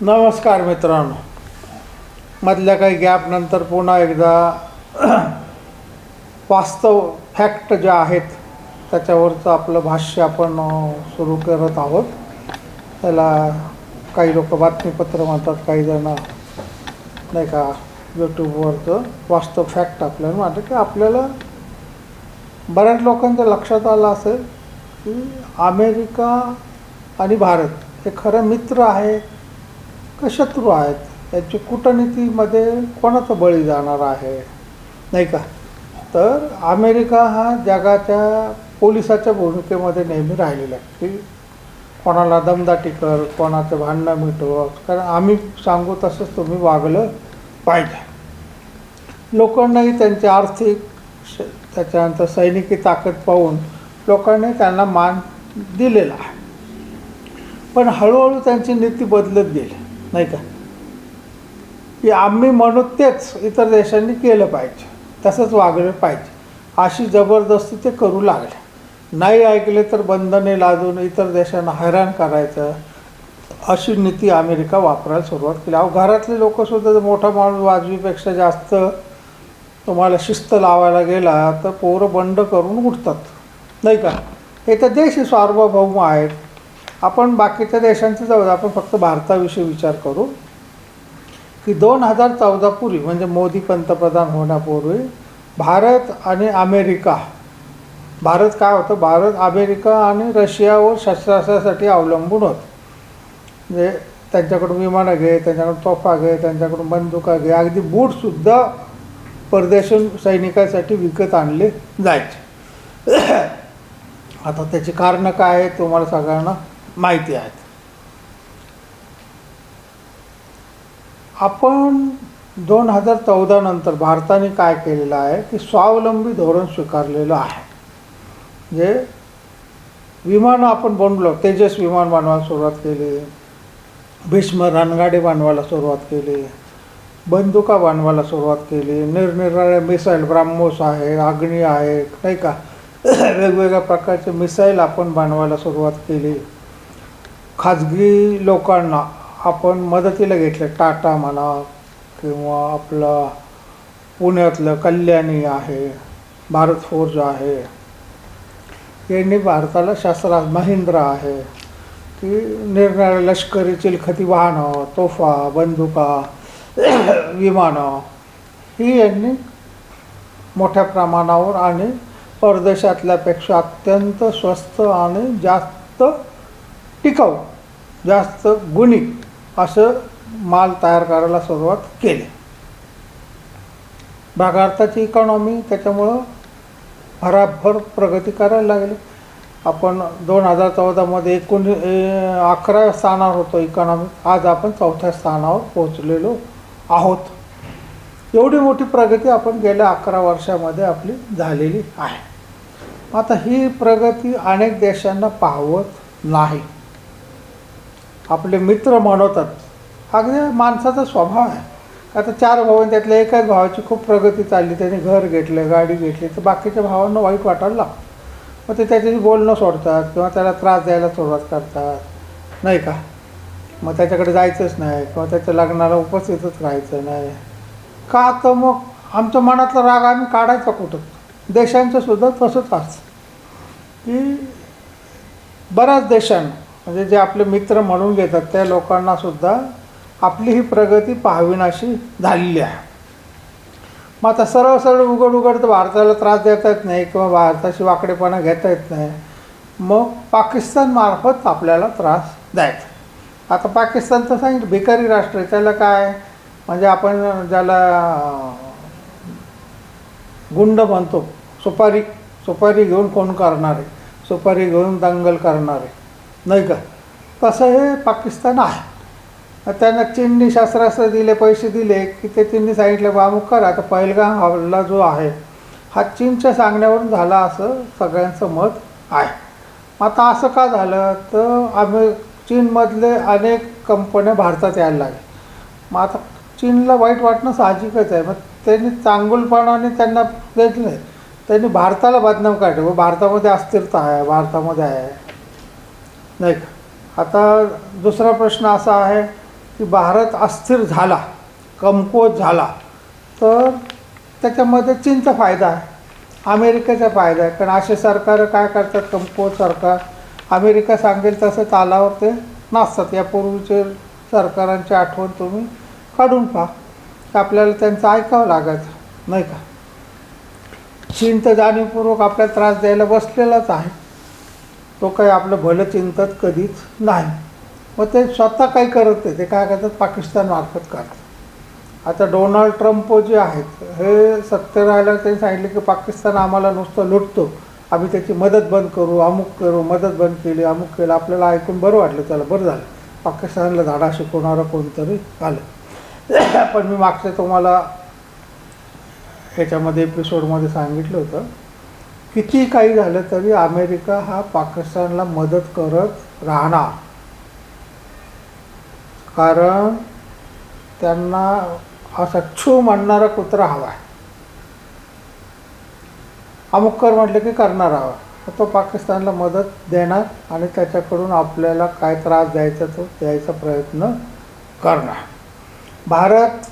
नमस्कार मित्रांनो. मधल्या काही गॅपनंतर पुन्हा एकदा वास्तव फॅक्ट ज्या आहेत त्याच्यावरचं आपलं भाष्य आपण सुरू करत आहोत. त्याला काही लोक बातमीपत्र म्हणतात काही जण नाही का यूट्यूबवरचं वास्तव फॅक्ट आपल्याला म्हणतात की आपल्याला बऱ्याच लोकांच्या लक्षात आलं असेल की अमेरिका आणि भारत हे खरं मित्र आहेत शत्रू आहेत? याची कूटनीतीमध्ये कोणाचं बळी जाणार आहे? नाही का? तर अमेरिका हा जगाच्या पोलिसाच्या भूमिकेमध्ये नेहमी राहिलेला आहे. की कोणाला दमदाटी कर कोणाचं भांडणं मिटव. कारण आम्ही सांगू तसंच तुम्ही वागलं पाहिजे. लोकांनाही त्यांची आर्थिक श- त्याच्यानंतर सैनिकी ताकद पाहून लोकांनी त्यांना मान दिलेला आहे. पण हळूहळू त्यांची नीती बदलत गेली. नाही का? की आम्ही म्हणू तेच इतर देशांनी केलं पाहिजे. तसंच वागलं पाहिजे. अशी जबरदस्ती ते करू लागले. नाही ऐकले तर बंधने लादून इतर देशांना हैराण करायचं. अशी नीती अमेरिका वापरायला सुरुवात केली. अहो घरातले लोकंसुद्धा जर मोठा माणूस वाजवीपेक्षा जास्त तुम्हाला शिस्त लावायला गेला तर पोरं बंड करून उठतात. नाही का? हे तर देश सार्वभौम आहेत. आपण बाकीच्या देशांचं जाऊ आपण फक्त भारताविषयी विचार करू. की दोन हजार चौदापूर्वी म्हणजे मोदी पंतप्रधान होण्यापूर्वी भारत आणि अमेरिका भारत काय होतं? भारत अमेरिका आणि रशियावर शस्त्रास्त्रासाठी अवलंबून होतं. म्हणजे त्यांच्याकडून विमानं घे त्यांच्याकडून तोफा घे त्यांच्याकडून बंदुका घे अगदी बूटसुद्धा परदेशी सैनिकांसाठी विकत आणले जायचे. आता त्याची कारणं काय आहेत तुम्हाला सगळ्यांना माहिती आहेत. आपण दोन हजार चौदा नंतर भारताने काय केलेलं आहे की स्वावलंबी धोरण स्वीकारलेलं आहे. म्हणजे विमानं आपण बनवलं तेजस विमान बनवायला सुरुवात केली भीष्म रणगाडी बांधवायला सुरुवात केली बंदुका बांधवायला सुरुवात केली निरनिराळ्या मिसाईल ब्राह्मोस आहे अग्नी आहे नाही का? वेगवेगळ्या प्रकारचे मिसाईल आपण बांधवायला सुरुवात केली. खाजगी लोकांना आपण मदतीला घेतलं. टाटा म्हणा किंवा आपलं पुण्यातलं कल्याणी आहे भारत फोर्ज आहे. यांनी भारताला शास्त्रात महिंद्रा आहे. की निरनिराळ्या लष्करी चिलखती वाहनं तोफा बंदुका विमानं ही यांनी मोठ्या प्रमाणावर आणि परदेशातल्यापेक्षा अत्यंत स्वस्त आणि जास्त टिकाऊ जास्त गुणी असं माल तयार करायला सुरुवात केली. भारताची इकॉनॉमी त्याच्यामुळं भराभर प्रगती करायला लागली. आपण दोन हजार चौदामध्ये एकूण अकराव्या स्थानावर होतो इकॉनॉमी आज आपण चौथ्या स्थानावर पोहोचलेलो आहोत. एवढी मोठी प्रगती आपण गेल्या अकरा वर्षामध्ये आपली झालेली आहे. आता ही प्रगती अनेक देशांना पाहवत नाही. आपले मित्र म्हणवतात अगदी माणसाचा स्वभाव आहे. आता चार भावांनी त्यातल्या एकाच भावाची खूप प्रगती चालली. त्याने घर घेतलं गाडी घेतली. तर बाकीच्या भावांना वाईट वाटायला लागतं मग ते त्याच्याशी बोलणं सोडतात किंवा त्याला त्रास द्यायला सुरुवात करतात. नाही का? मग त्याच्याकडे जायचंच नाही किंवा त्याच्या लग्नाला उपस्थितच राहायचं नाही. का तर मग आमच्या मनातला राग आम्ही काढायचा कुठं? देशांचं सुद्धा तसंच असतं. की बऱ्याच देशांना म्हणजे जे आपले मित्र म्हणून घेतात त्या लोकांना सुद्धा आपली ही प्रगती पाहविनाशी झालेली आहे. मग आता सरळ सरळ उघड उघड तर भारताला त्रास देता येत नाही किंवा भारताशी वाकडेपणा घेता येत नाही. मग पाकिस्तानमार्फत आपल्याला त्रास द्यायचा. आता पाकिस्तान तर सांगितलं भिकारी राष्ट्र आहे त्याला काय? म्हणजे आपण ज्याला गुंड म्हणतो सुपारी सुपारी घेऊन कोण करणारे सुपारी घेऊन दंगल करणारे नाही का? तसं हे पाकिस्तान आहे. त्यांना चीननी शस्त्रास्त्र दिले पैसे दिले की ते चीननी सांगितलं बा अमुक करा तर पहिलगाम हल्ला जो आहे हा चीनच्या सांगण्यावरून झाला असं सगळ्यांचं मत आहे. मग आता असं का झालं? तर आम्ही चीनमधले अनेक कंपन्या भारतात यायला लागल्या मग आता चीनला वाईट वाटणं साहजिकच आहे. मग त्यांनी चांगुलपणाने त्यांना देत नाही त्यांनी भारताला बदनाम काढले. व भारतामध्ये अस्थिरता आहे भारतामध्ये आहे. नाही का? आता दुसरा प्रश्न असा आहे की भारत अस्थिर झाला कमकुवत झाला तर त्याच्यामध्ये चीनचा फायदा आहे अमेरिकेचा फायदा आहे. कारण असे सरकार काय करतात? कमकुवत सरकार. अमेरिका सांगेल तसं तालावर ते नाचतात यापूर्वीचे सरकारांची आठवण तुम्ही काढून पहा. तर आपल्याला त्यांचं ऐकावं लागायचं नाही का? चीन तर जाणीवपूर्वक आपल्याला त्रास द्यायला बसलेलाच आहे. तो काही आपलं भलं चिंतत कधीच नाही. मग ते स्वतः काही करत नाही. ते काय करतात? पाकिस्तानमार्फत करतात. आता डोनाल्ड ट्रम्प जे आहेत हे सत्य राहिल्यावर त्यांनी सांगितले की पाकिस्तान आम्हाला नुसतं लुटतो. आम्ही त्याची मदत बंद करू अमुक करू मदत बंद केली अमुक केलं. आपल्याला ऐकून बरं वाटलं त्याला बरं झालं. पाकिस्तानला धाडा शिकवणारं कोणतरी आलं पण मी मागच्या तुम्हाला ह्याच्यामध्ये एपिसोडमध्ये सांगितलं होतं. किती काही झालं तरी अमेरिका हा पाकिस्तानला मदत करत राहणार. कारण त्यांना असा छू म्हणणारा कुत्रा हवा आहे. अमुक कर म्हटलं की करणार हवा तो पाकिस्तानला मदत देणार आणि त्याच्याकडून आपल्याला काय त्रास द्यायचा तो द्यायचा प्रयत्न करणार. भारत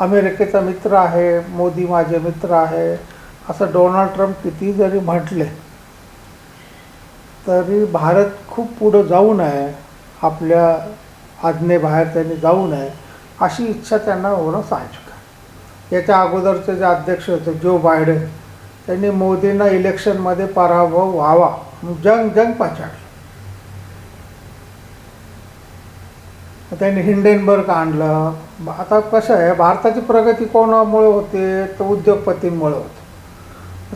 अमेरिकेचा मित्र आहे मोदी माझे मित्र आहे असं डोनाल्ड ट्रम्प किती जरी म्हटले तरी भारत खूप पुढं जाऊ नये आपल्या आज्ञेबाहेर त्यांनी जाऊ नये अशी इच्छा त्यांना होणं साहजिक आहे. याच्या अगोदरचे जे अध्यक्ष होते जो बायडन त्यांनी मोदींना इलेक्शनमध्ये पराभव व्हावा जंग जंग पाचाडलं त्यांनी हिंडेनबर्ग आणलं. आता कसं आहे भारताची प्रगती कोणामुळे होते? तर उद्योगपतींमुळे होते.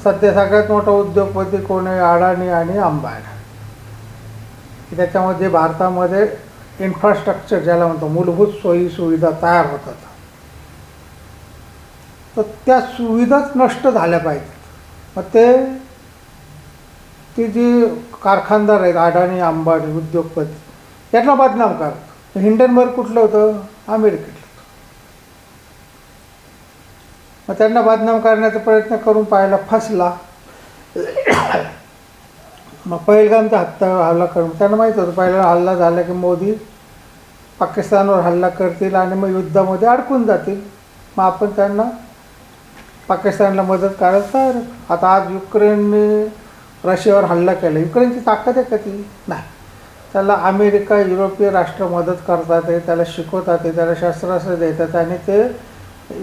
सध्या सगळ्यात मोठा उद्योगपती कोण आहे? अडाणी आणि अंबानी. त्याच्यामध्ये भारतामध्ये इन्फ्रास्ट्रक्चर ज्याला म्हणतो मूलभूत सोयी सुविधा तयार होतात तर त्या सुविधाच नष्ट झाल्या पाहिजेत. मग ते ती जी कारखानदार आहेत अडाणी अंबानी उद्योगपती त्यांना बदनाम करत हिंडनबर्ग कुठलं होतं? अमेरिकेत. मग त्यांना बदनाम करण्याचा प्रयत्न करून पाहायला फसला. मग पहिलगामचा हत्ता हल्ला करून त्यांना माहीत होतं पहिला हल्ला झाला की मोदी पाकिस्तानवर हल्ला करतील आणि मग युद्धामध्ये अडकून जातील. मग आपण त्यांना पाकिस्तानला मदत करायला तयार आता आज युक्रेनने रशियावर हल्ला केला. युक्रेनची ताकद आहे का ती? नाही. त्याला अमेरिका युरोपीय राष्ट्र मदत करतात आहे त्याला शिकवतात आहे त्याला शस्त्रास्त्र देतात आणि ते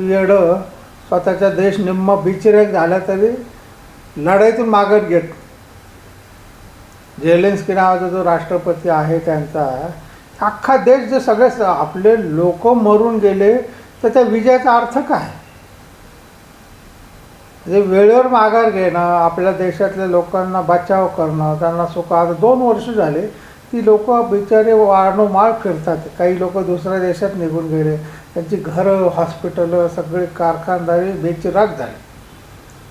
येडं स्वतःचा देश निम्म बिचरेक झाला तरी लढाईतून मागत घेत. जेलेन्स्की नावाचा जो राष्ट्रपती आहे त्यांचा अख्खा देश जे सगळे आपले लोक मरून गेले तर त्या विजयाचा अर्थ काय? म्हणजे वेळेवर माघार घेणं आपल्या देशातल्या लोकांना बचाव करणं त्यांना सुख आता दोन वर्ष झाले ती लोक बिचारे वारंवार फिरतात. काही लोक दुसऱ्या देशात निघून गेले. त्यांची घरं हॉस्पिटलं सगळे कारखानदारी बेचिराग झाले.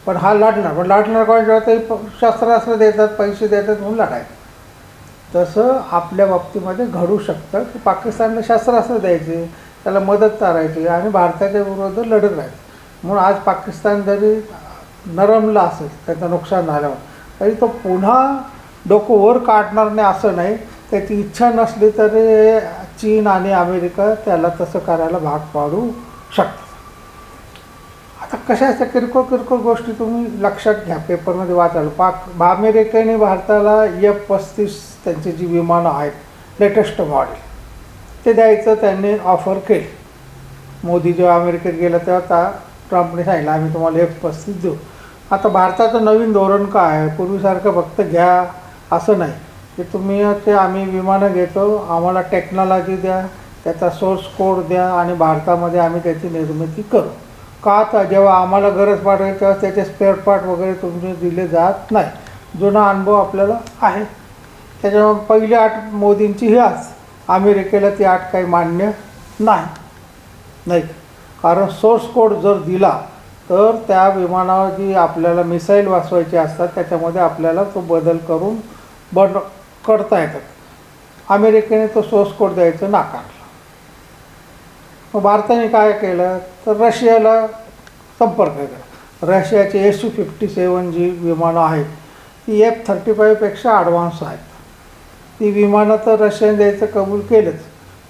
पण हा लाटणार पण लाटणार कोण जेव्हा ते शस्त्रास्त्र देतात पैसे देतात म्हणून लढायचं तसं आपल्या बाबतीमध्ये घडू शकतं की पाकिस्तानला शस्त्रास्त्र द्यायचे त्याला मदत करायची आणि भारताच्या विरोधात लढत राहायचं. म्हणून आज पाकिस्तान जरी नरमला असेल त्याचं नुकसान झाल्यावर तरी तो पुन्हा डोकं वर काढणार नाही असं नाही. त्याची इच्छा नसली तरी चीन आणि अमेरिका त्याला तसं करायला भाग पाडू शकतात. आता कशाच्या किरकोळ किरकोळ गोष्टी तुम्ही लक्षात घ्या. पेपरमध्ये वाचाल पाक अमेरिकेने भारताला एफ पस्तीस त्यांची जी विमानं आहेत लेटेस्ट मॉडेल ते द्यायचं त्यांनी ऑफर केली. मोदी जेव्हा अमेरिकेत गेला तेव्हा आता ट्रम्पने सांगितलं आम्ही तुम्हाला एफ पस्तीस देऊ. आता भारताचं नवीन धोरण काय आहे? पूर्वीसारखं फक्त घ्या असं नाही. की तुम्ही ते आम्ही विमानं घेतो आम्हाला टेक्नॉलॉजी द्या त्याचा सोर्स कोड द्या आणि भारतामध्ये आम्ही त्याची निर्मिती करू. का तर जेव्हा आम्हाला गरज पडेल तेव्हा त्याचे स्पेअर पार्ट वगैरे तुमचे दिले जात नाही. जुना अनुभव आपल्याला आहे. त्याच्यामुळे पहिली आठ मोदींची ही आज अमेरिकेला ती आठ काही मान्य नाही. नाही कारण सोर्स कोड जर दिला तर त्या विमानावर जी आपल्याला मिसाईल वाचवायची असतात त्याच्यामध्ये आपल्याला तो बदल करून बन करता येतात. अमेरिकेने तो सोर्स कोड द्यायचं नाकारलं मग भारताने काय केलं? तर रशियाला संपर्क केला. रशियाचे एस यू फिफ्टी सेवन जी विमानं आहेत ती एफ थर्टी फाईव्हपेक्षा ॲडव्हान्स आहेत. ती विमानं तर रशियाने द्यायचं कबूल केलंच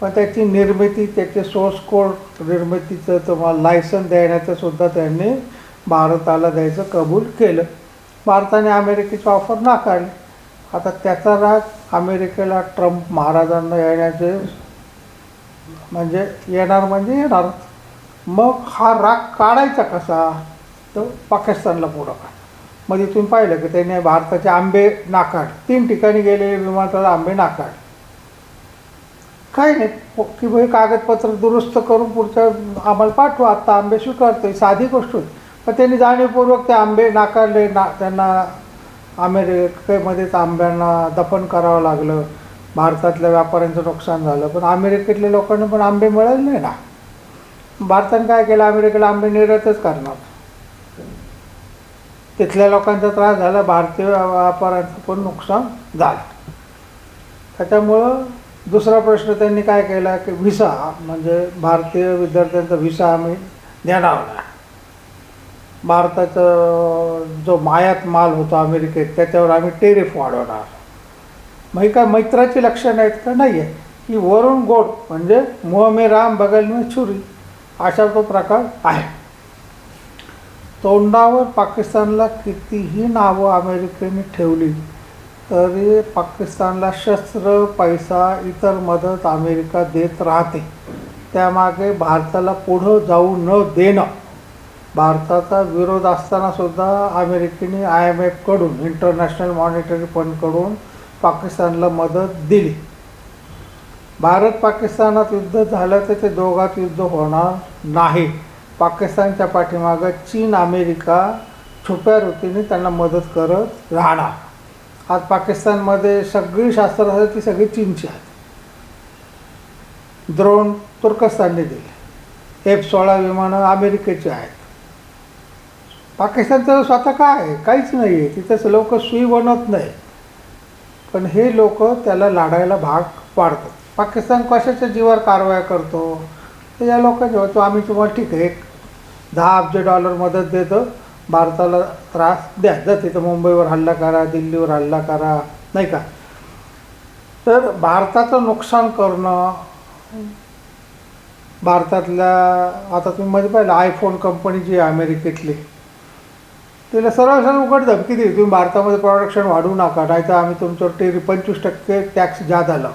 पण त्याची निर्मिती त्याचे सोर्स कोड निर्मितीचं तुम्हाला लायसन देण्याचंसुद्धा त्यांनी भारताला द्यायचं कबूल केलं. भारताने अमेरिकेची ऑफर नाकारली. आता त्याचा राग अमेरिकेला ट्रम्प महाराजांना येण्याचे म्हणजे येणार म्हणजे येणार. मग हा राग काढायचा कसा? तर पाकिस्तानला पुढं काढ. मग तिथून पाहिलं की त्याने भारताचे आंबे नाकाड. तीन ठिकाणी गेलेले विमानतळ आंबे नाकाड. काही नाही की भाई कागदपत्र दुरुस्त करून पुढच्या आम्हाला पाठवा आत्ता आंबे स्वीकारतोय साधी गोष्ट होती. पण त्यांनी जाणीवपूर्वक ते आंबे नाकारले ना त्यांना अमेरिकेमध्येच आंब्यांना दफन करावं लागलं. भारतातल्या व्यापाऱ्यांचं नुकसान झालं. पण अमेरिकेतल्या लोकांना पण आंबे मिळाले नाही ना. भारताने काय केलं? अमेरिकेला आंबे निर्यातच करणार. तिथल्या लोकांचा त्रास झाला. भारतीय व्यापाऱ्यांचं पण नुकसान झालं. त्याच्यामुळं दुसरा प्रश्न त्यांनी काय केला? की व्हिसा म्हणजे भारतीय विद्यार्थ्यांचा व्हिसा आम्ही देणार नाही. भारताचं जो मायात माल होता अमेरिकेत त्याच्यावर आम्ही टेरिफ वाढवणार. मग ही काय मैत्राची लक्षणं आहेत का? नाही आहे की वरून गोड म्हणजे मुहमे राम बगल मे छुरी अशा तो प्रकार आहे. तोंडावर पाकिस्तानला कितीही नावं अमेरिकेने ठेवली तरी पाकिस्तानला शस्त्र पैसा इतर मदत अमेरिका देत राहते. त्यामागे भारताला पुढं जाऊ न देणं. भारताचा विरोध असताना सुद्धा अमेरिकेने आय एम एफकडून इंटरनॅशनल मॉनिटरी फंडकडून पाकिस्तानला मदत दिली. भारत पाकिस्तानात युद्ध झालं तर ते दोघात युद्ध होणार नाही. पाकिस्तानच्या पाठीमागं चीन अमेरिका छुप्या रीतीने त्यांना मदत करत राहणार. आज पाकिस्तानमध्ये सगळी शास्त्रज्ञ ती सगळी चीनची आहेत. द्रोण तुर्कस्तानने दिले. एफ सोळा विमानं अमेरिकेची आहेत. पाकिस्तानचं स्वतः काय आहे? काहीच नाही आहे तिथंच लोक सुई बनत नाही. पण हे लोक त्याला लाडायला भाग पाडतात. पाकिस्तान कशाच्या जीवावर कारवाया करतो? तर या लोकांच्या होतो आम्ही तुम्हाला ठीक आहे. एक दहा अब्ज डॉलर मदत देतो. भारताला त्रास द्या. जा तिथं मुंबईवर हल्ला करा दिल्लीवर हल्ला करा. नाही का? तर भारताचं नुकसान करणं भारतातल्या आता तुम्ही मध्ये पाहिलं आयफोन कंपनी जी आहे अमेरिकेतली तिला सरळ सरळ उघड धमकी दिली तुम्ही भारतामध्ये प्रोडक्शन वाढवू नका नाही तर आम्ही तुमच्यावर टेरी पंचवीस टक्के टॅक्स जादा लावू.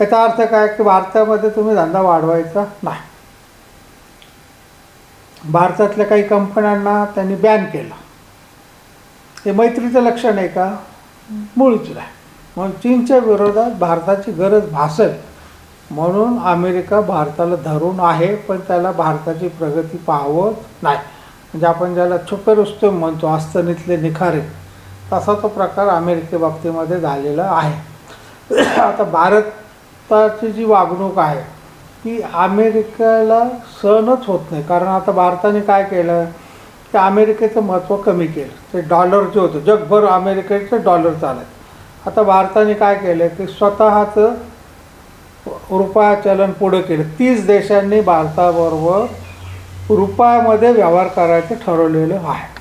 याचा अर्थ काय की भारतामध्ये तुम्ही धंदा वाढवायचा नाही. भारतातल्या काही कंपन्यांना त्यांनी बॅन केलं. हे मैत्रीचं लक्षण आहे का? मुळीच नाही. म्हणून चीनच्या विरोधात भारताची गरज भासेल. म्हणून अमेरिका भारताला धरून आहे पण त्याला भारताची प्रगती पाहवत नाही. म्हणजे आपण ज्याला छुपे रुस्तम म्हणतो अस्तनीतले निखारे तसा तो प्रकार अमेरिके बाबतीमध्ये झालेला आहे. आता भारताची जी वागणूक आहे ती अमेरिकेला सहनच होत नाही. कारण आता भारताने काय केलं की अमेरिकेचं महत्त्व कमी केलं. ते डॉलर जे होतं जगभर अमेरिकेचं डॉलर चालत आता भारताने काय केलं की स्वतःचं रुपया चलन पुढं केलं. तीस देशांनी भारताबरोबर रुपयामध्ये व्यवहार करायचं ठरवलेलं आहे.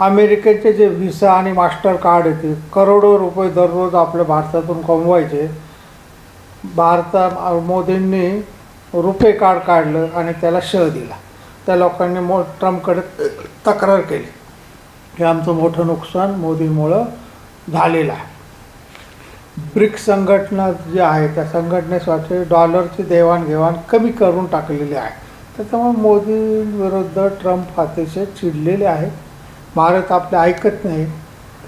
अमेरिकेचे जे व्हिसा आणि मास्टर कार्ड येते करोडो रुपये दररोज आपल्या भारतातून कमवायचे. भारता मोदींनी रुपे कार्ड काढलं आणि त्याला श दिला. त्या लोकांनी मो ट्रम्पकडे तक्रार केली. की आमचं मोठं नुकसान मोदीमुळं झालेलं आहे. ब्रिक्स संघटना जी आहे त्या संघटनेसाठी डॉलरची देवाणघेवाण कमी करून टाकलेली आहे. त्याच्यामुळे मोदींविरुद्ध ट्रम्प अतिशय चिडलेले आहेत. भारत आपले ऐकत नाही.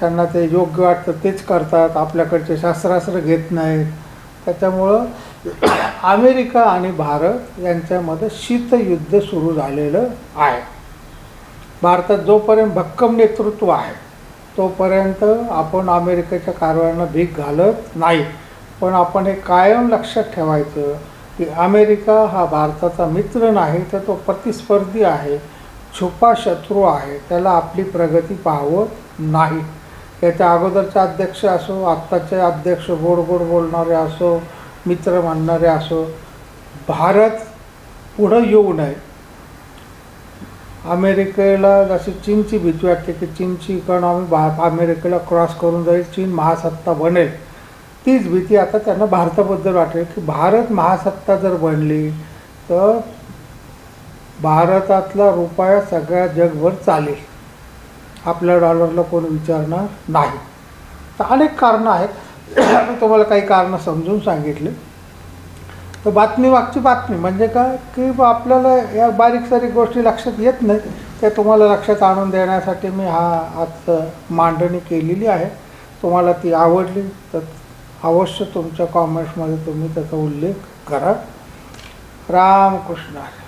त्यांना ते योग्य वाटतं तेच करतात. आपल्याकडचे शास्त्रास्त्र घेत नाहीत. त्याच्यामुळं अमेरिका आणि भारत यांच्यामध्ये शीतयुद्ध सुरू झालेलं आहे. भारतात जोपर्यंत भक्कम नेतृत्व आहे तोपर्यंत आपण अमेरिकेच्या कारवायांना भीक घालत नाही. पण आपण हे कायम लक्षात ठेवायचं की अमेरिका हा भारताचा मित्र नाही तर तो प्रतिस्पर्धी आहे छुपा शत्रू आहे त्याला आपली प्रगती पाहवत नाही. याच्या अगोदरचे अध्यक्ष असो आत्ताचे अध्यक्ष गोड गोड बोलणारे असो मित्र मानणारे असो भारत पुढं येऊ नये. अमेरिकेला जशी चीनची भीती वाटते की चीनची इकॉनॉमी भा अमेरिकेला क्रॉस करून जाईल चीन महासत्ता बनेल. तीच भीती आता त्यांना भारताबद्दल वाटेल की भारत महासत्ता जर बनली तर भारतातला रुपया सगळ्या जगभर चालेल. आपल्या डॉलरला कोण विचारणार? नाही. तर अनेक कारणं आहेत. मी तुम्हाला काही कारणं समजून सांगितले. तर बातमी मागची बातमी. म्हणजे काय? की आपल्याला या बारीक सारीक गोष्टी लक्षात येत नाही त्या तुम्हाला लक्षात आणून देण्यासाठी मी हा आज मांडणी केलेली आहे. तुम्हाला ती आवडली तर अवश्य तुमच्या कॉमेंट्समध्ये तुम्ही त्याचा उल्लेख करा. रामकृष्ण हरी.